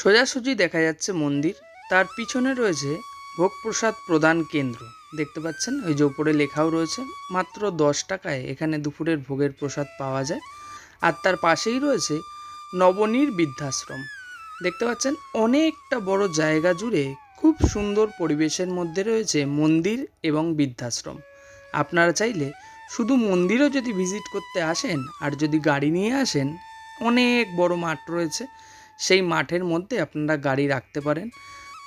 সোজাসুজি দেখা যাচ্ছে মন্দির। তার পিছনে রয়েছে ভোগ প্রসাদ প্রদান কেন্দ্র। দেখতে পাচ্ছেন, ওই যে ওপরে লেখাও রয়েছে, মাত্র দশ টাকায় এখানে দুপুরের ভোগের প্রসাদ পাওয়া যায়। আর তার পাশেই রয়েছে নবনীর বৃদ্ধাশ্রম। দেখতে পাচ্ছেন, অনেকটা বড় জায়গা জুড়ে খুব সুন্দর পরিবেশের মধ্যে রয়েছে মন্দির এবং বৃদ্ধাশ্রম। আপনারা চাইলে শুধু মন্দিরও যদি ভিজিট করতে আসেন আর যদি গাড়ি নিয়ে আসেন, অনেক বড় মাঠ রয়েছে। সেই মাঠের মধ্যে আপনারা গাড়ি রাখতে পারেন।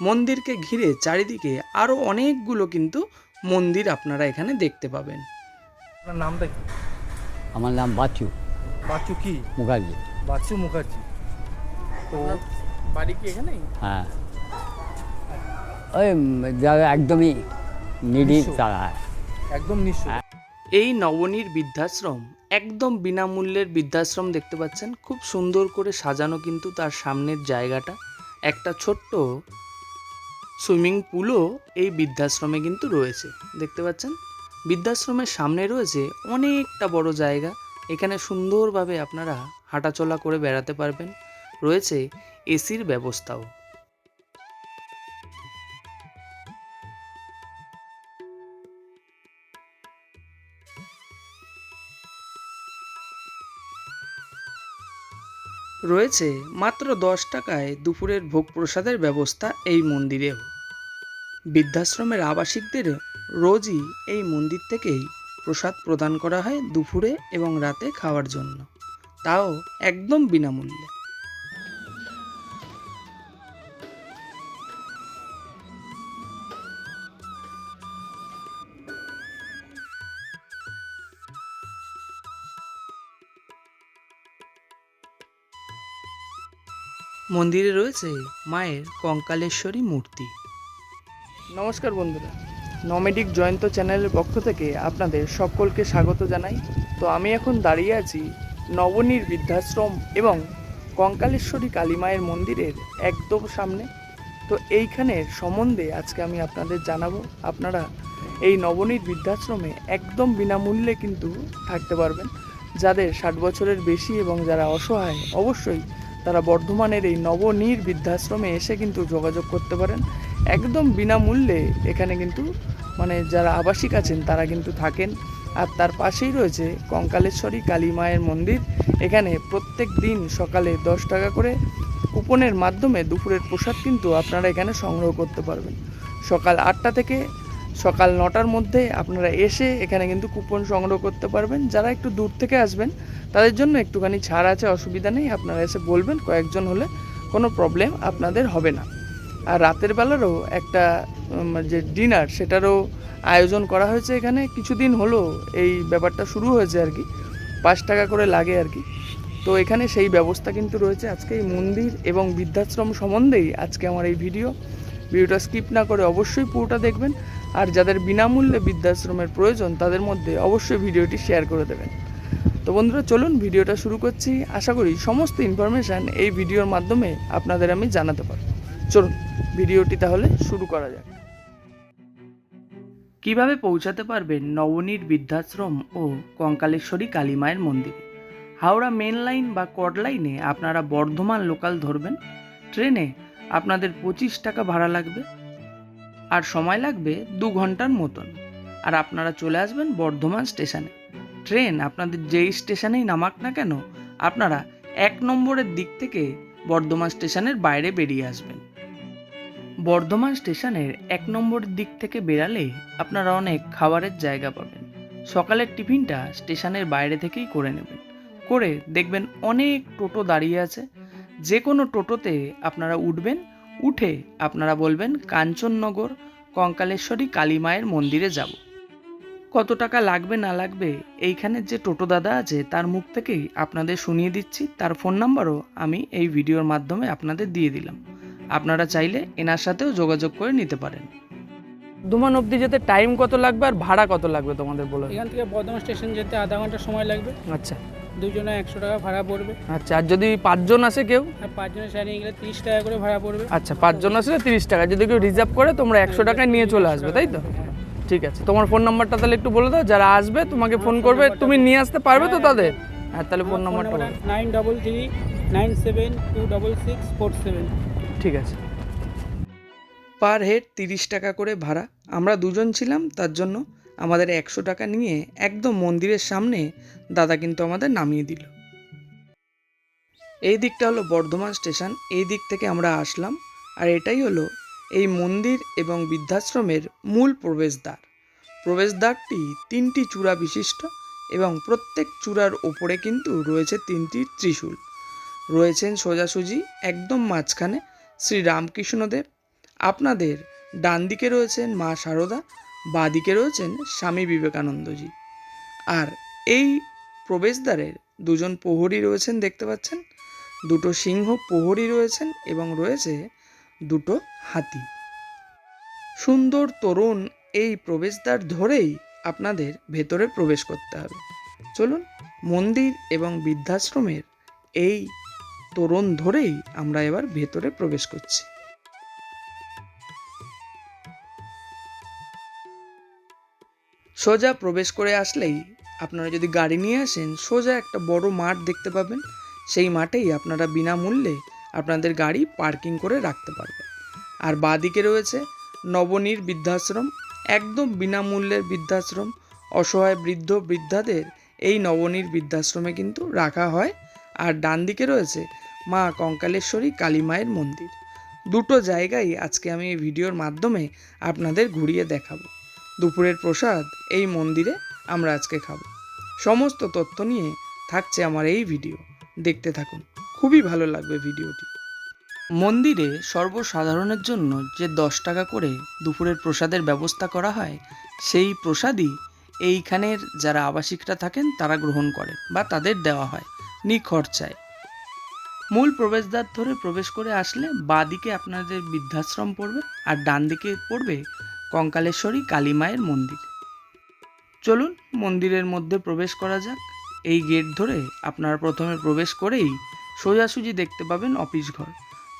মন্দিরকে ঘিরে চারিদিকে আরও অনেকগুলো কিন্তু মন্দির আপনারা এখানে দেখতে পাবেন। আপনার নামটা কি? আমার নাম বাচু বাচু কি? মুখার্জি। বাচু মুখার্জি। তো বাড়ি কি এখানেই? হ্যাঁ। ওই যারা একদমই নিডি। তারা একদম নিঃস্ব। এই নবনীর বৃদ্ধাশ্রম একদম বিনামূল্যের বৃদ্ধাশ্রম দেখতে পাচ্ছেন। খুব সুন্দর করে সাজানো কিন্তু তার সামনের জায়গাটা। একটা ছোট্ট সুইমিং পুলও এই বৃদ্ধাশ্রমে কিন্তু রয়েছে। দেখতে পাচ্ছেন? বৃদ্ধাশ্রমের সামনে রয়েছে অনেকটা বড় জায়গা। এখানে সুন্দরভাবে আপনারা হাঁটাচলা করে বেড়াতে পারবেন। রয়েছে এসির ব্যবস্থাও। রয়েছে মাত্র দশ টাকায় দুপুরের ভোগ প্রসাদের ব্যবস্থা এই মন্দিরেও। বৃদ্ধাশ্রমের আবাসিকদের রোজই এই মন্দির থেকেই প্রসাদ প্রদান করা হয় দুপুরে এবং রাতে খাওয়ার জন্য। তাও একদম বিনামূল্যে। মন্দিরে রয়েছে মায়ের কঙ্কালেশ্বরী মূর্তি। নমস্কার বন্ধুরা, নমেডিক জয়ন্ত চ্যানেলের পক্ষ থেকে আপনাদের সকলকে স্বাগত জানাই। তো আমি এখন দাঁড়িয়ে আছি নবনীর বৃদ্ধাশ্রম এবং কঙ্কালেশ্বরী কালী মায়ের মন্দিরের একদম সামনে। তো এইখানের সম্বন্ধে আজকে আমি আপনাদের জানাব, আপনারা এই নবনীর বৃদ্ধাশ্রমে একদম বিনামূল্যে কিন্তু থাকতে পারবেন। যাদের ষাট বছরের বেশি এবং যারা অসহায়, অবশ্যই তারা বর্ধমানের এই নবনীর বৃদ্ধাশ্রমে এসে কিন্তু যোগাযোগ করতে পারেন। একদম বিনামূল্যে এখানে কিন্তু মানে যারা আবাসিক আছেন তারা কিন্তু থাকেন। আর তার পাশেই রয়েছে কঙ্কালেশ্বরী কালী মায়ের মন্দির। এখানে প্রত্যেক দিন সকালে দশ টাকা করে কুপনের মাধ্যমে দুপুরের প্রসাদ কিন্তু আপনারা এখানে সংগ্রহ করতে পারবেন। সকাল আটটা থেকে সকাল নটার মধ্যে আপনারা এসে এখানে কিন্তু কুপন সংগ্রহ করতে পারবেন। যারা একটু দূর থেকে আসবেন, তাদের জন্য একটুখানি ছাড় আছে, অসুবিধা নেই। আপনারা এসে বলবেন, কয়েকজন হলে কোনো প্রবলেম আপনাদের হবে না। আর রাতের বেলারও একটা যে ডিনার, সেটারও আয়োজন করা হয়েছে এখানে। কিছুদিন হলো এই ব্যাপারটা শুরু হয়েছে আর কি। পাঁচ টাকা করে লাগে আর কি। তো এখানে সেই ব্যবস্থা কিন্তু রয়েছে। আজকে এই মন্দির এবং বৃদ্ধাশ্রম সম্বন্ধেই আজকে আমার এই ভিডিও। ভিডিওটা স্কিপ না করে অবশ্যই পুরোটা দেখবেন। আর যাদের বিনামূল্যে বৃদ্ধাশ্রমের প্রয়োজন, তাদের মধ্যে অবশ্যই ভিডিওটি শেয়ার করে দেবেন। তো বন্ধুরা, চলুন ভিডিওটা শুরু করছি। আশা করি সমস্ত ইনফরমেশান এই ভিডিওর মাধ্যমে আপনাদের আমি জানাতে পারব। চলুন, ভিডিওটি তাহলে শুরু করা যাক। কীভাবে পৌঁছাতে পারবেন নবনীর বৃদ্ধাশ্রম ও কঙ্কালেশ্বরী কালী মায়ের মন্দিরে? হাওড়া মেন লাইন বা কড লাইনে আপনারা বর্ধমান লোকাল ধরবেন। ট্রেনে আপনাদের পঁচিশ টাকা ভাড়া লাগবে। আর সময় লাগবে দু ঘণ্টার মতন। আর আপনারা চলে আসবেন বর্ধমান স্টেশনে। ট্রেন আপনাদের যেই স্টেশনেই নামাক না কেন, আপনারা এক নম্বরের দিক থেকে বর্ধমান স্টেশনের বাইরে বেরিয়ে আসবেন। বর্ধমান স্টেশনের এক নম্বরের দিক থেকে বেরালে আপনারা অনেক খাবারের জায়গা পাবেন। সকালের টিফিনটা স্টেশনের বাইরে থেকেই করে নেবেন। করে দেখবেন অনেক টোটো দাঁড়িয়ে আছে। যে কোনো টোটোতে আপনারা উঠবেন উঠে আপনারা বলবেন কাঞ্চননগর কঙ্কালেশ্বরী কালী মায়ের মন্দিরে যাব। কত টাকা লাগবে না লাগবে এইখানের যে টোটো দাদা আছে তার মুখ থেকেই আপনাদের শুনিয়ে দিচ্ছি। তার ফোন নাম্বারও আমি এই ভিডিওর মাধ্যমে আপনাদের দিয়ে দিলাম। আপনারা চাইলে এনার সাথেও যোগাযোগ করে নিতে পারেন। বর্ধমান অবধি যেতে টাইম কত লাগবে আর ভাড়া কত লাগবে তোমাদের বলো এখান থেকে বর্ধমান স্টেশন যেতে আধা ঘণ্টা সময় লাগবে। আচ্ছা। দুজনে একশো টাকা ভাড়া পড়বে। আচ্ছা আর যদি পাঁচজন আসে কেউ? আর পাঁচজনের সারিয়ে গেলে তিরিশ টাকা করে ভাড়া পড়বে। আচ্ছা পাঁচজন আসলে তিরিশ টাকা। যদি কেউ রিজার্ভ করে তোমরা একশো টাকায় নিয়ে চলে আসবে তাই তো? ঠিক আছে তোমার ফোন নাম্বারটা তাহলে একটু বলে দাও। যারা আসবে তোমাকে ফোন করবে। তুমি নিয়ে আসতে পারবে তো তাদের? হ্যাঁ তাহলে ফোন নাম্বারটা nine double three nine seven two double six four seven. ঠিক আছে। পার হেড তিরিশ টাকা করে ভাড়া। আমরা দুজন ছিলাম তার জন্য আমাদের একশো টাকা নিয়ে একদম মন্দিরের সামনে দাদা কিন্তু আমাদের নামিয়ে দিল। এই দিকটা হলো বর্ধমান স্টেশন, এই দিক থেকে আমরা আসলাম আর এটাই হলো এই মন্দির এবং বৃদ্ধাশ্রমের মূল প্রবেশদ্বার। প্রবেশদ্বারটি তিনটি চূড়া বিশিষ্ট এবং প্রত্যেক চূড়ার ওপরে কিন্তু রয়েছে তিনটি ত্রিশূল। রয়েছেন সোজাসুজি একদম মাঝখানে শ্রী রামকৃষ্ণদেব। আপনাদের ডান দিকে রয়েছেন মা শারদা বাঁ দিকে রয়েছেন স্বামী বিবেকানন্দজি। আর এই প্রবেশদ্বারের দুজন প্রহরী রয়েছেন, দেখতে পাচ্ছেন? দুটো সিংহ প্রহরী রয়েছেন এবং রয়েছে দুটো হাতি। সুন্দর তরুণ এই প্রবেশদ্বার ধরেই আপনাদের ভেতরে প্রবেশ করতে হবে। চলুন, মন্দির এবং বৃদ্ধাশ্রমের এই তোরণ ধরেই আমরা এবার ভেতরে প্রবেশ করছি। সোজা প্রবেশ করে আসলেই আপনারা যদি গাড়ি নিয়ে আসেন, সোজা একটা বড় মাঠ দেখতে পাবেন। সেই মাঠেই আপনারা বিনামূল্যে আপনাদের গাড়ি পার্কিং করে রাখতে পারবেন। আর বাঁদিকে রয়েছে নবনীর বৃদ্ধাশ্রম। একদম বিনামূল্যের বৃদ্ধাশ্রম। অসহায় বৃদ্ধ বৃদ্ধাদের এই নবনীর বৃদ্ধাশ্রমে কিন্তু রাখা হয়। আর ডান দিকে রয়েছে মা কঙ্কালেশ্বরী কালী মায়ের মন্দির। দুটো জায়গায় আজকে আমি এই ভিডিওর মাধ্যমে আপনাদের ঘুরিয়ে দেখাবো। দুপুরের প্রসাদ এই মন্দিরে আমরা আজকে খাব। সমস্ত তথ্য নিয়ে থাকছে আমার এই ভিডিও। দেখতে থাকুন। খুবই ভালো লাগবে ভিডিওটি। মন্দিরে সর্বসাধারণের জন্য যে দশ টাকা করে দুপুরের প্রসাদের ব্যবস্থা করা হয়, সেই প্রসাদই এইখানের যারা আবাসিকরা থাকেন তারা গ্রহণ করেন বা তাদের দেওয়া হয় নিখরচায়। মূল প্রবেশদ্বার ধরে প্রবেশ করে আসলে বাঁ দিকে আপনাদের বৃদ্ধাশ্রম পড়বে আর ডান দিকে পড়বে কঙ্কালেশ্বরী কালী মায়ের মন্দির। চলুন মন্দিরের মধ্যে প্রবেশ করা যাক। এই গেট ধরে আপনারা প্রথমে প্রবেশ করেই সোজাসুজি দেখতে পাবেন অফিস ঘর।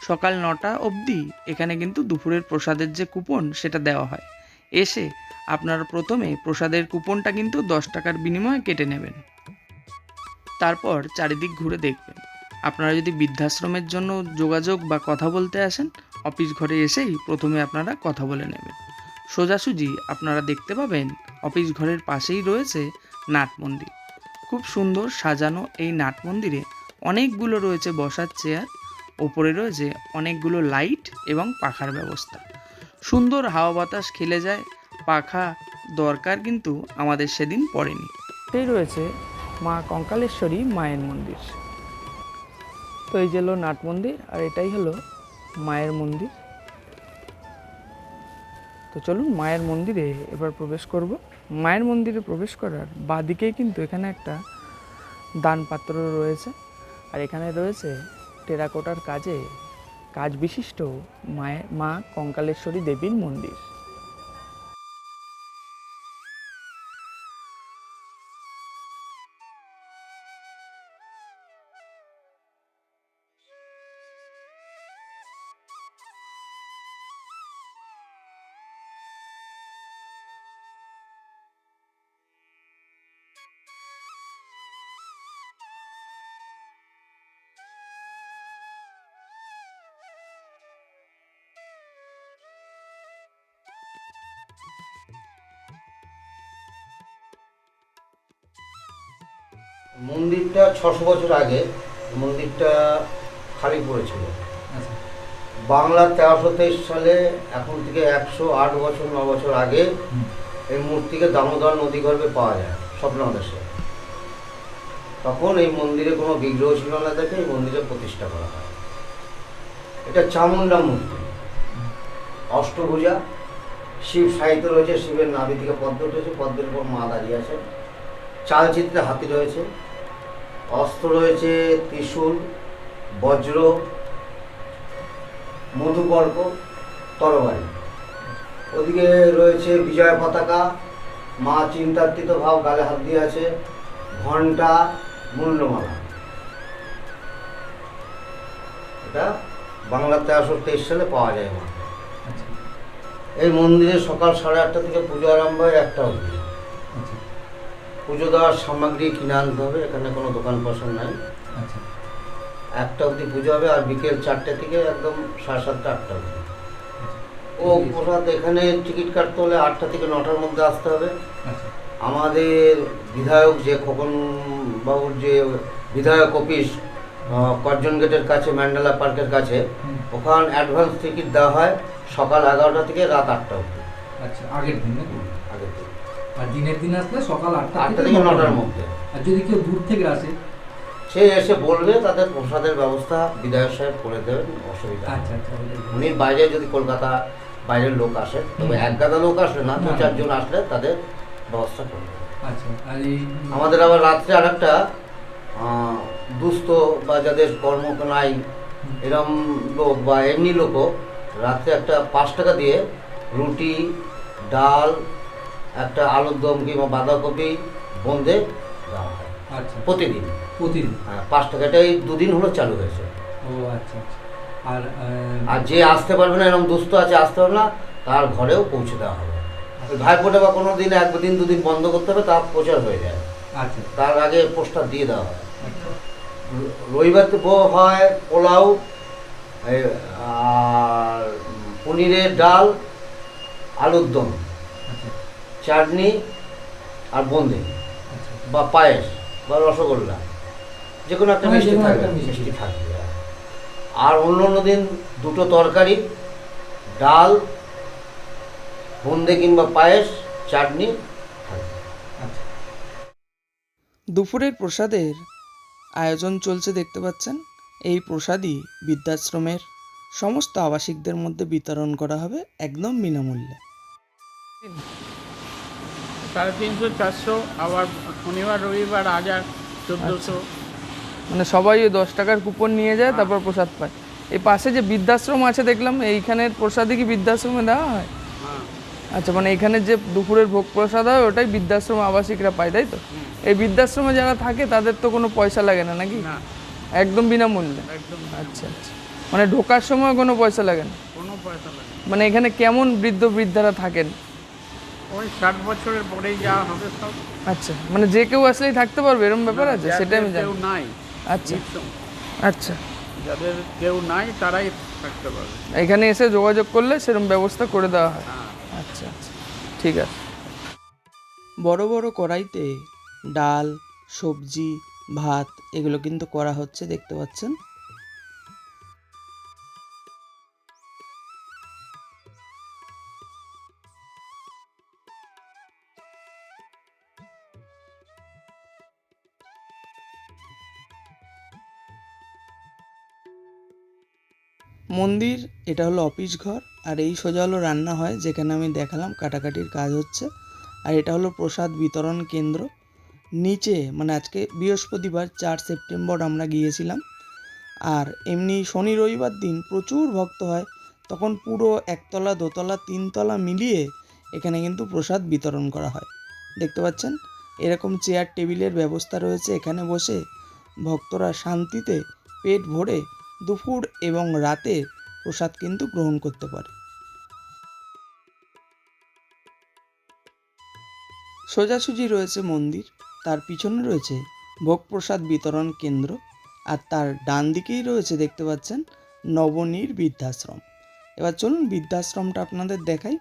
সকাল নটা অবধি এখানে কিন্তু দুপুরের প্রসাদের যে কুপন সেটা দেওয়া হয়। এসে আপনারা প্রথমে প্রসাদের কুপনটা কিন্তু দশ টাকার বিনিময়ে কেটে নেবেন। তারপর চারিদিক ঘুরে দেখবেন। আপনারা যদি বৃদ্ধাশ্রমের জন্য যোগাযোগ বা কথা বলতে আসেন, অফিস ঘরে এসেই প্রথমে আপনারা কথা বলে নেবেন। সোজাসুজি আপনারা দেখতে পাবেন অফিস ঘরের পাশেই রয়েছে নাট মন্দির। খুব সুন্দর সাজানো এই নাট মন্দিরে অনেকগুলো রয়েছে বসার চেয়ার, ওপরে রয়েছে অনেকগুলো লাইট এবং পাখার ব্যবস্থা। সুন্দর হাওয়া বাতাস খেলে যায়, পাখা দরকার কিন্তু আমাদের সেদিন পড়েনি। এই রয়েছে মা কঙ্কালেশ্বরী মায়ের মন্দির। তো এই যে হলো নাট মন্দির, আর এটাই হলো মায়ের মন্দির। তো চলুন মায়ের মন্দিরে এবার প্রবেশ করব। মায়ের মন্দিরে প্রবেশ করার বাদিকেই কিন্তু এখানে একটা দান পাত্র রয়েছে। আর এখানে রয়েছে টেরাকোটার কাজে কাজ বিশিষ্ট মায়ের মা কঙ্কালেশ্বরী দেবীর মন্দির। মন্দিরটা ছশো বছর আগে মন্দিরটা খালি পড়েছিল। বাংলা তেরোশো তেইশ সালে এখন থেকে একশো আট বছর ন বছর আগে এই মূর্তিকে দামোদর নদী গর্ভে পাওয়া যায় স্বপ্নদেশে তখন এই মন্দিরে কোনো বিগ্রহ ছিল না দেখে এই মন্দিরে প্রতিষ্ঠা করা হয়। এটা চামুন্ডা মূর্তি। অষ্টভুজা শিব সাহিত্য রয়েছে শিবের নাভি থেকে পদ্ম উঠেছে পদ্মের উপর মা দাঁড়িয়ে আছে চালচিত্রে হাতি রয়েছে অস্ত্র রয়েছে ত্রিশূল বজ্র মধুপর্ক তরবারি। ওদিকে রয়েছে বিজয় পতাকা মা চিন্তার্থিত ভাব গালে হাত দিয়ে আছে ঘণ্টা মূল্যমালা। এটা বাংলা তেরোশো তেইশ সালে পাওয়া যায় মা এই মন্দিরে সকাল সাড়ে আটটা থেকে পুজো আরম্ভ হয় একটা অবধি। পুজো দেওয়ার সামগ্রী কিনে আনতে হবে এখানে কোনো দোকান পছন্দ নাই। একটা অবধি পুজো হবে আর বিকেল চারটে থেকে একদম সাড়ে সাতটা আটটা অবধি। ও প্রসাদ এখানে টিকিট কাটতে হলে আটটা থেকে নটার মধ্যে আসতে হবে। আচ্ছা। আমাদের বিধায়ক যে খোকন বাবুর যে বিধায়ক অফিস কর্জন গেটের কাছে ম্যান্ডেলা পার্কের কাছে ওখান অ্যাডভান্স টিকিট দেওয়া হয় সকাল এগারোটা থেকে রাত আটটা অবধি। আচ্ছা আগের দিন আর দিনের দিন আসলে সকাল আটটা আটটা থেকে নটার মধ্যে। আর যদি কেউ দূর থেকে আসে? সে এসে বলবে তাদের প্রসাদের ব্যবস্থা বিধায়ক সাহেব করে দেবেন অসুবিধা আচ্ছা আচ্ছা উনি বাইরে যদি কলকাতা বাইরের লোক আসে তবে এক গাদা লোক আসলে না দু চারজন আসলে তাদের ব্যবস্থা করে দেবে। আচ্ছা আর এই আমাদের আবার রাত্রে আরেকটা আহ, দুস্থ বা যাদের কর্ম নাই এরম লোক বা এমনি লোকও রাত্রে একটা পাঁচ টাকা দিয়ে রুটি ডাল একটা আলুর দম কিংবা বাঁধাকপি বন্ধে দেওয়া হয়। আচ্ছা। প্রতিদিন। প্রতিদিন? হ্যাঁ পাঁচ টাকাটা এই দুদিন হলো চালু হয়েছে। ও আচ্ছা আচ্ছা। আর আর যে আসতে পারবে না এরকম দুস্থ আছে আসতে পারবে না তার ঘরেও পৌঁছে দেওয়া হবে। ওই ভাইফোঁটা বা কোনো দিন এক একদিন দুদিন বন্ধ করতে হবে তা প্রচার হয়ে যায়। আচ্ছা। তার আগে পোস্টার দিয়ে দেওয়া হয়। আচ্ছা। রবিবার তো হয় পোলাও আর পনিরের ডাল আলুর দম। আচ্ছা চাটনি আর বোঁদে বা পায়েস বা রসগোল্লা। যে কোনো একটা হ্যাঁ, মিষ্টি থাকবে মিষ্টি। মিষ্টি থাকবে। আর অন্য অন্য দিন দুটো তরকারি ডাল বোঁদে কিংবা পায়েস চাটনি আচ্ছা। দুপুরের প্রসাদের আয়োজন চলছে দেখতে পাচ্ছেন। এই প্রসাদই বৃদ্ধাশ্রমের সমস্ত আবাসিকদের মধ্যে বিতরণ করা হবে একদম বিনামূল্যে। সাড়ে তিনশো চারশো আবার শনিবার রবিবার হাজার চোদ্দোশো। মানে সবাই ওই দশ টাকার কুপন নিয়ে যায় তারপর প্রসাদ পায়। এই পাশে যে বৃদ্ধাশ্রম আছে দেখলাম এইখানের প্রসাদই কি বৃদ্ধাশ্রমে দেওয়া হয়? হ্যাঁ। আচ্ছা মানে এখানে যে দুপুরের ভোগ প্রসাদ হয় ওটাই বৃদ্ধাশ্রম আবাসিকরা পায় তাই তো? এই বৃদ্ধাশ্রমে যারা থাকে তাদের তো কোনো পয়সা লাগে না নাকি? একদম বিনামূল্যে? একদম আচ্ছা আচ্ছা। মানে ঢোকার সময় কোনো পয়সা লাগে না? কোনো পয়সা লাগে মানে এখানে কেমন বৃদ্ধ বৃদ্ধারা থাকেন? ওই ষাট বছরের পরেই যা হবে সব। আচ্ছা মানে যে কেউ আসলেই থাকতে পারবে এরকম ব্যাপার আছে? সেটাই আমি কেউ জানি। নাই আচ্ছা। আচ্ছা। যাদের কেউ নাই তারাই থাকতে পারবে। এখানে এসে যোগাযোগ করলে সেরকম ব্যবস্থা করে দেওয়া হয়। হ্যাঁ। আচ্ছা আচ্ছা। ঠিক আছে। বড় বড় কড়াইতে ডাল সবজি ভাত এগুলো কিন্তু করা হচ্ছে দেখতে পাচ্ছেন। মন্দির, এটা হলো অফিস ঘর, আর এই সোজা হলো রান্না হয়, যেখানে আমি দেখালাম কাটাকাটির কাজ হচ্ছে। আর এটা হলো প্রসাদ বিতরণ কেন্দ্র। নিচে মানে আজকে বৃহস্পতিবার, চার সেপ্টেম্বর আমরা গিয়েছিলাম। আর এমনি শনি রবিবার দিন প্রচুর ভক্ত হয়, তখন পুরো একতলা, দোতলা, তিনতলা মিলিয়ে এখানে কিন্তু প্রসাদ বিতরণ করা হয়। দেখতে পাচ্ছেন? এরকম চেয়ার, টেবিলের ব্যবস্থা রয়েছে। এখানে বসে ভক্তরা শান্তিতে পেট ভরে দুপুর এবং রাতে প্রসাদ কিন্তু গ্রহণ করতে পারে। সোজাসুজি রয়েছে মন্দির, তার পিছনে রয়েছে ভোগ প্রসাদ বিতরণ কেন্দ্র আর তার ডান দিকেই রয়েছে দেখতে পাচ্ছেন নবনীর বৃদ্ধাশ্রম। এবার চলুন বৃদ্ধাশ্রমটা আপনাদের দেখাই।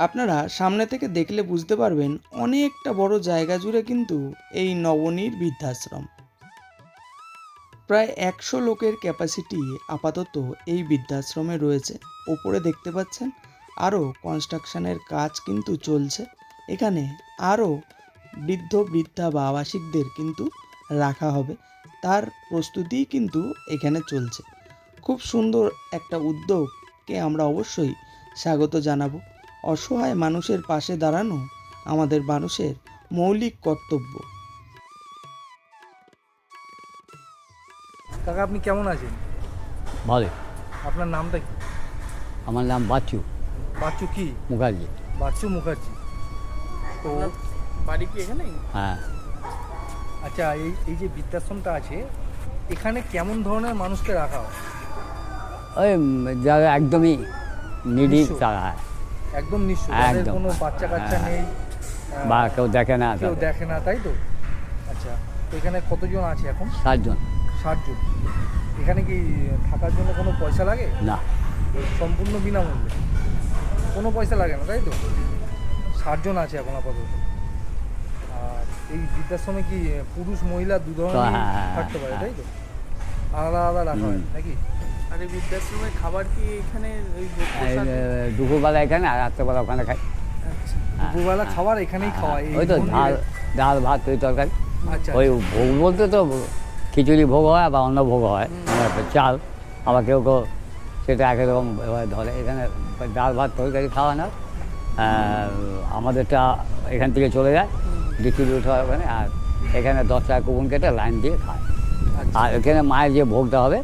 আপনারা সামনে থেকে দেখলে বুঝতে পারবেন অনেকটা বড় জায়গা জুড়ে কিন্তু এই নবনীর বৃদ্ধাশ্রম। প্রায় একশো লোকের ক্যাপাসিটি আপাতত এই বৃদ্ধাশ্রমে রয়েছে। ওপরে দেখতে পাচ্ছেন, আরও কনস্ট্রাকশনের কাজ কিন্তু চলছে। এখানে আরও বৃদ্ধ, বৃদ্ধা বা আবাসিকদের কিন্তু রাখা হবে। তার প্রস্তুতিই কিন্তু এখানে চলছে। খুব সুন্দর একটা উদ্যোগকে আমরা অবশ্যই স্বাগত জানাব। অসহায় মানুষের পাশে দাঁড়ানো আমাদের মানুষের মৌলিক কর্তব্য। কাকা আপনি কেমন আছেন? ভালো। আপনার নামটা কি? আমার নাম বাচু বাচ্চু কি? মুখার্জি। বাচ্চু মুখার্জি। তো বাড়ি কি এখানে? হ্যাঁ। আচ্ছা এই এই যে বৃদ্ধাশ্রমটা আছে এখানে কেমন ধরনের মানুষকে রাখা হয়? ওই যারা একদমই নিডি। তারা একদম নিঃস্ব। যাদের একদম। কোনো বাচ্চা কাচ্চা হ্যাঁ। নেই বা কেউ দেখে না কেউ দেখে না তাই তো? আচ্ছা তো এখানে কতজন আছে এখন? সাতজন। ষাটজন এখানে কি থাকার জন্য কোনো পয়সা লাগে? না। সম্পূর্ণ বিনামূল্যে। কোনো পয়সা লাগে না তাই তো? ষাটজন আছে এখন আপাতত। আর এই বৃদ্ধাশ্রমে কি পুরুষ মহিলা দু ধরনের হ্যাঁ, হ্যাঁ, হ্যাঁ, থাকতে পারে। তাই তো? আলাদা আলাদা রাখা হয় নাকি? আর এই বৃদ্ধাশ্রমের খাবার কি এখানে ওই দুপুরবেলা এখানে আর রাত্রেবেলা ওখানে খাই। আচ্ছা। দুপুরবেলা খাবার এখানেই খাওয়া এই ওই তো ডাল ডাল ভাত ওই তরকারি। আচ্ছা ওই ভোগ বলতে তো খিচুড়ি ভোগ হয় বা অন্য ভোগ হয়। মানে চাল। আবার কেউ কেউ সেটা একই রকম ধরে। এখানে ডাল ভাত তরকারি খাওয়া না আমাদেরটা এখান থেকে চলে যায়। ডিস্ট্রিবিউট হয় ওখানে। আর এখানে দশ টাকা কুপন কেটে লাইন দিয়ে খায়। আচ্ছা। আর এখানে মায়ের যে ভোগটা হবে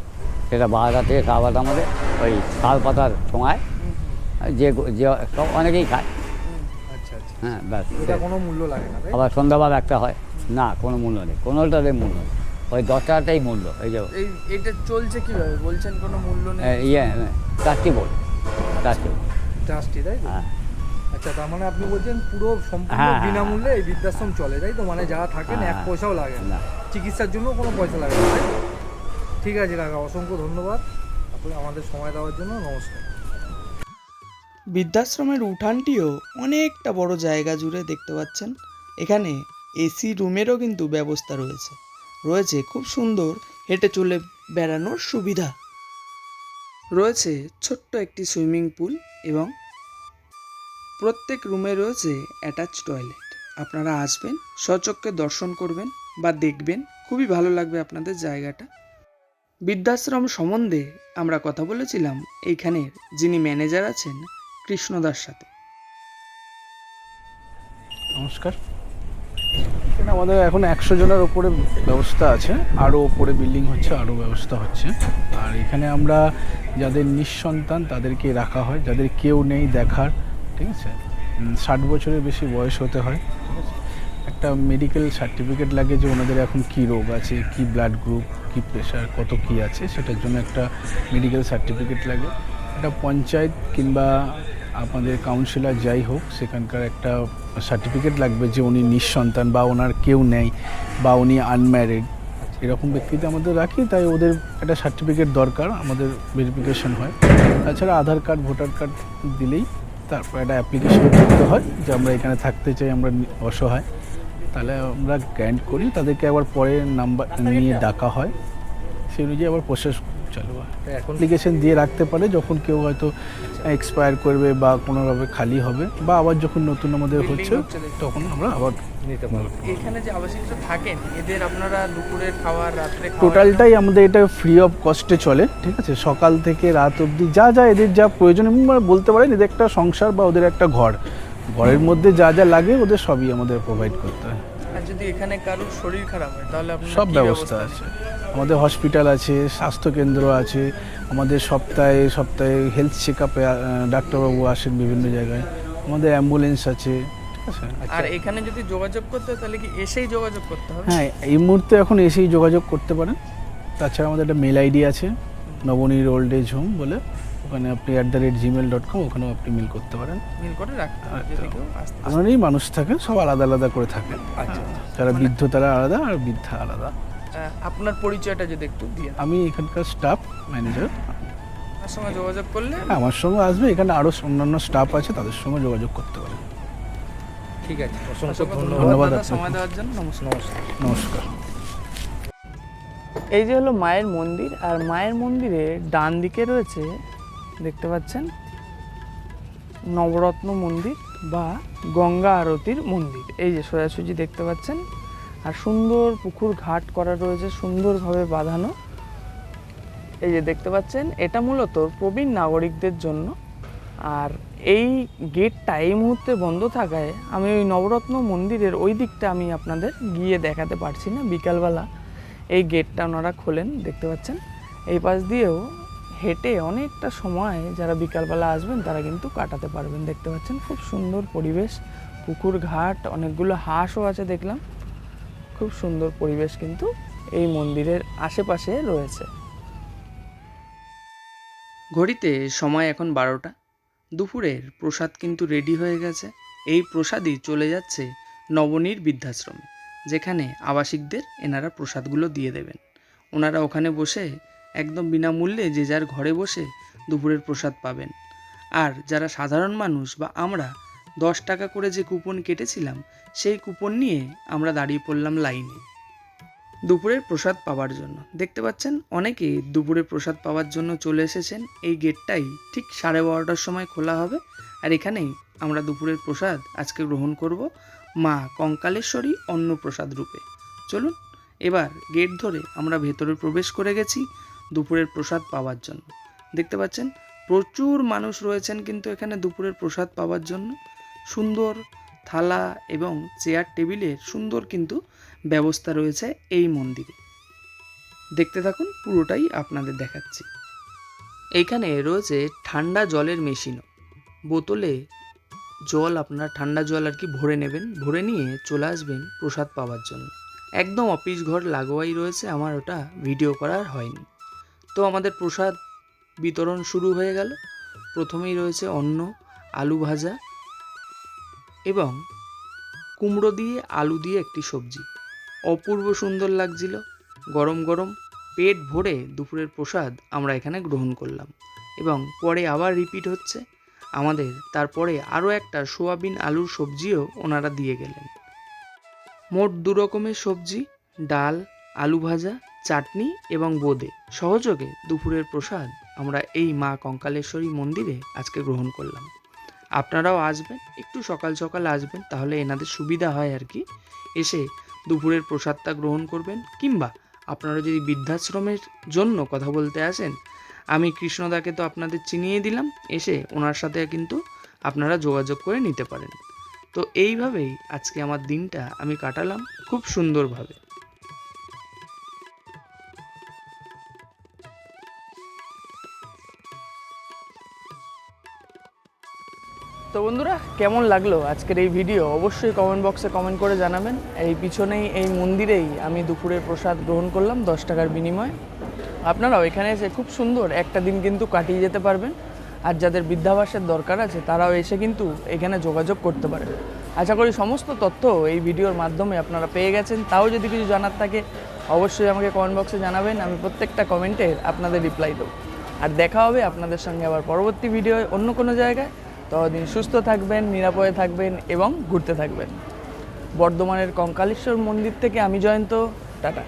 সেটা বারোটা থেকে সাড়ে মধ্যে ওই শাল পাতার ছোঁয়ায় যে যে সব অনেকেই খায়। আচ্ছা আচ্ছা। হ্যাঁ ব্যাস। এটা কোনো মূল্য লাগে না আবার সন্ধ্যাবেলা একটা হয়। না কোনো মূল্য নেই। কোনোটারই মূল্য নেই। ওই দশ টাকাটাই মূল্য এই যে এই এটা চলছে কীভাবে? বলছেন কোনো মূল্য নেই? এ, ইয়ে চারটি বল বল ট্রাস্টি তাই হ্যাঁ। আচ্ছা তার মানে আপনি বলছেন পুরো সম্পূর্ণ হ্যাঁ, হ্যাঁ, বিনামূল্যে এই বৃদ্ধাশ্রম চলে তাই তো? মানে যারা থাকেন এক হ্যাঁ। পয়সাও লাগে না। চিকিৎসার জন্য কোনো পয়সা লাগে না তাই ঠিক আছে কাকা অসংখ্য ধন্যবাদ। আপনি আমাদের সময় দেওয়ার জন্য নমস্কার। বৃদ্ধাশ্রমের উঠানটিও অনেকটা বড় জায়গা জুড়ে দেখতে পাচ্ছেন। এখানে এসি রুমেরও কিন্তু ব্যবস্থা রয়েছে। রয়েছে খুব সুন্দর হেঁটে চলে বেড়ানোর সুবিধা। রয়েছে ছোট্ট একটি সুইমিং পুল এবং প্রত্যেক রুমে রয়েছে অ্যাটাচ টয়লেট। আপনারা আসবেন, স্বচক্ষে দর্শন করবেন বা দেখবেন, খুবই ভালো লাগবে আপনাদের জায়গাটা। বৃদ্ধাশ্রম সম্বন্ধে আমরা কথা বলেছিলাম এইখানের যিনি ম্যানেজার আছেন, কৃষ্ণদার সাথে। নমস্কার। এখানে আমাদের এখন একশো জনের ওপরে ব্যবস্থা আছে আরও ওপরে বিল্ডিং হচ্ছে আরও ব্যবস্থা হচ্ছে। আর এখানে আমরা যাদের নিঃসন্তান, তাদেরকে রাখা হয়। যাদের কেউ নেই দেখার, ঠিক আছে? ষাট বছরের বেশি বয়স হতে হয় একটা মেডিকেল সার্টিফিকেট লাগে যে ওনাদের এখন কী রোগ আছে, কি ব্লাড গ্রুপ কি প্রেশার কত কি আছে, সেটার জন্য একটা মেডিকেল সার্টিফিকেট লাগে। এটা পঞ্চায়েত কিংবা আপনাদের কাউন্সিলর যাই হোক, সেখানকার একটা সার্টিফিকেট লাগবে যে উনি নিঃসন্তান বা ওনার কেউ নেই বা উনি আনম্যারিড এরকম ব্যক্তিতে আমাদের রাখি তাই ওদের একটা সার্টিফিকেট দরকার আমাদের ভেরিফিকেশন হয়। তাছাড়া আধার কার্ড ভোটার কার্ড দিলেই তারপর একটা অ্যাপ্লিকেশন করতে হয় যে আমরা এখানে থাকতে চাই আমরা অসহায়। তাহলে আমরা গ্র্যান্ট করি তাদেরকে আবার পরে নাম্বার নিয়ে ডাকা হয়। সেই অনুযায়ী আবার প্রসেস চালু হয়। এখন অ্যাপ্লিকেশন দিয়ে রাখতে পারে যখন কেউ হয়তো এক্সপায়ার করবে বা কোনোভাবে খালি হবে বা আবার যখন নতুন আমাদের হচ্ছে তখন আমরা আবার নিতে পারব। এখানে যে আবাসিকরা থাকেন এদের আপনারা দুপুরের খাবার রাত্রে টোটালটাই আমাদের এটা ফ্রি অফ কস্টে চলে ঠিক আছে? সকাল থেকে রাত অবধি যা যা এদের যা প্রয়োজন এবং মানে বলতে পারেন এদের একটা সংসার বা ওদের একটা ঘর। ঘরের মধ্যে যা যা লাগে ওদের সবই আমাদের প্রোভাইড করতে হয়। আর যদি এখানে কারোর শরীর খারাপ হয় তাহলে সব ব্যবস্থা আছে। আমাদের হসপিটাল আছে স্বাস্থ্যকেন্দ্র আছে আমাদের সপ্তাহে সপ্তাহে হেলথ চেক আপে ডাক্তারবাবু আসেন বিভিন্ন জায়গায়। আমাদের অ্যাম্বুলেন্স আছে আর এখানে যদি যোগাযোগ করতে হয় তাহলে কি এসেই যোগাযোগ করতে হবে? হ্যাঁ এই মুহূর্তে এখন এসেই যোগাযোগ করতে পারেন। তাছাড়া আমাদের একটা মেল আইডি আছে নবনীর ওল্ড এজ হোম বলে। ওখানে আপনি at the rate Gmail dot com ওখানেও আপনি মিল করতে পারেন। মিল করে রাখতে আচ্ছা। মানুষ থাকে সব আলাদা আলাদা করে থাকে আচ্ছা। যারা বৃদ্ধ তারা আলাদা আর বৃদ্ধা আলাদা। আপনার পরিচয়টা যদি একটু দিয়ে আমি এখানকার স্টাফ ম্যানেজার আপনার সঙ্গে যোগাযোগ করলে? আমার সঙ্গে আসবে এখানে আরও অন্যান্য স্টাফ আছে তাদের সঙ্গে যোগাযোগ করতে পারেন ঠিক আছে অসংখ্য ধন্যবাদ। সময় দেওয়ার জন্য নমস্কার। নমস্কার। নমস্কার। এই যে হলো মায়ের মন্দির আর মায়ের মন্দিরে ডান দিকে রয়েছে দেখতে পাচ্ছেন নবরত্ন মন্দির বা গঙ্গা আরতির মন্দির। এই যে সোজাসুজি দেখতে পাচ্ছেন আর সুন্দর পুকুর ঘাট করা রয়েছে, সুন্দরভাবে বাঁধানো। এই যে দেখতে পাচ্ছেন, এটা মূলত প্রবীণ নাগরিকদের জন্য। আর এই গেটটা এই মুহূর্তে বন্ধ থাকায় আমি ওই নবরত্ন মন্দিরের ওই দিকটা আমি আপনাদের গিয়ে দেখাতে পারছি না। বিকালবেলা এই গেটটা ওনারা খোলেন, দেখতে পাচ্ছেন। এই পাশ দিয়েও হেঁটে অনেকটা সময় যারা বিকালবেলা আসবেন, তারা কিন্তু কাটাতে পারবেন। দেখতে পাচ্ছেন, খুব সুন্দর পরিবেশ, পুকুর ঘাট, অনেকগুলো হাঁসও আছে দেখলাম। খুব সুন্দর পরিবেশ কিন্তু এই মন্দিরের আশেপাশে রয়েছে। ঘড়িতে সময় এখন বারোটা। দুপুরের প্রসাদ কিন্তু রেডি হয়ে গেছে। এই প্রসাদই চলে যাচ্ছে নবনীর বৃদ্ধাশ্রমে, যেখানে আবাসিকদের এনারা প্রসাদগুলো দিয়ে দেবেন। ওনারা ওখানে বসে একদম বিনামূল্যে যে যার ঘরে বসে দুপুরের প্রসাদ পাবেন। আর যারা সাধারণ মানুষ বা আমরা দশ টাকা করে যে কুপন কেটেছিলাম, সেই কুপন নিয়ে আমরা দাঁড়িয়ে পড়লাম লাইনে। দুপুরের প্রসাদ পাওয়ার জন্য। দেখতে পাচ্ছেন, অনেকে দুপুরের প্রসাদ পাওয়ার জন্য চলে এসেছেন। এই গেটটাই ঠিক সাড়ে বারোটার সময় খোলা হবে। আর এখানেই আমরা দুপুরের প্রসাদ আজকে গ্রহণ করব মা কঙ্কালেশ্বরী অন্নপ্রসাদ রূপে। চলুন, এবার গেট ধরে আমরা ভেতরে প্রবেশ করে গেছি দুপুরের প্রসাদ পাওয়ার জন্য। দেখতে পাচ্ছেন, প্রচুর মানুষ রয়েছেন কিন্তু এখানে দুপুরের প্রসাদ পাওয়ার জন্য। সুন্দর থালা এবং চেয়ার টেবিলের সুন্দর কিন্তু ব্যবস্থা রয়েছে এই মন্দিরে। দেখতে থাকুন, পুরোটাই আপনাদের দেখাচ্ছি। এইখানে রয়েছে ঠান্ডা জলের মেশিনও। বোতলে জল আপনার ঠান্ডা জল আর কি ভরে নেবেন, ভরে নিয়ে চলে আসবেন প্রসাদ পাওয়ার জন্য। একদম অফিস ঘর লাগোয়াই রয়েছে, আমার ওটা ভিডিও করার হয়নি। তো আমাদের প্রসাদ বিতরণ শুরু হয়ে গেল। প্রথমেই রয়েছে অন্ন, আলু ভাজা এবং কুমড়ো দিয়ে আলু দিয়ে একটি সবজি। অপূর্ব সুন্দর লাগছিল। গরম গরম পেট ভরে দুপুরের প্রসাদ আমরা এখানে গ্রহণ করলাম এবং পরে আবার রিপিট হচ্ছে। আমাদের তারপরে আরও একটা সোয়াবিন আলুর সবজিও ওনারা দিয়ে গেলেন। মোট দু রকমের সবজি, ডাল, আলু ভাজা, চাটনি এবং বোঁদে। সহযোগে দুপুরের প্রসাদ আমরা এই মা কঙ্কালেশ্বরী মন্দিরে আজকে গ্রহণ করলাম। আপনারাও আসবেন, একটু সকাল সকাল আসবেন, তাহলে এনাদের সুবিধা হয় আর কি। এসে দুপুরের প্রসাদটা গ্রহণ করবেন, কিংবা আপনারা যদি বৃদ্ধাশ্রমের জন্য কথা বলতে আসেন, আমি কৃষ্ণদাকে তো আপনাদের চিনিয়ে দিলাম, এসে ওনার সাথে কিন্তু আপনারা যোগাযোগ করে নিতে পারেন। তো এইভাবেই আজকে আমার দিনটা আমি কাটালাম খুব সুন্দরভাবে। তো বন্ধুরা, কেমন লাগল আজকের এই ভিডিও? অবশ্যই কমেন্ট বক্সে কমেন্ট করে জানাবেন। এই পিছনেই, এই মন্দিরেই আমি দুপুরের প্রসাদ গ্রহণ করলাম দশ টাকার বিনিময়ে। আপনারাও এখানে এসে খুব সুন্দর একটা দিন কিন্তু কাটিয়ে যেতে পারবেন। আর যাদের বৃদ্ধাবাসের দরকার আছে, তারাও এসে কিন্তু এখানে যোগাযোগ করতে পারেন। আশা করি সমস্ত তথ্য এই ভিডিওর মাধ্যমে আপনারা পেয়ে গেছেন। তাও যদি কিছু জানার থাকে, অবশ্যই আমাকে কমেন্ট বক্সে জানাবেন। আমি প্রত্যেকটা কমেন্টের আপনাদের রিপ্লাই দেবো। আর দেখা হবে আপনাদের সঙ্গে আবার পরবর্তী ভিডিও অন্য কোনো জায়গায়। ততদিন সুস্থ থাকবেন, নিরাপদে থাকবেন এবং ঘুরতে থাকবেন। বর্ধমানের কঙ্কালেশ্বর মন্দির থেকে আমি জয়ন্ত। টাটা।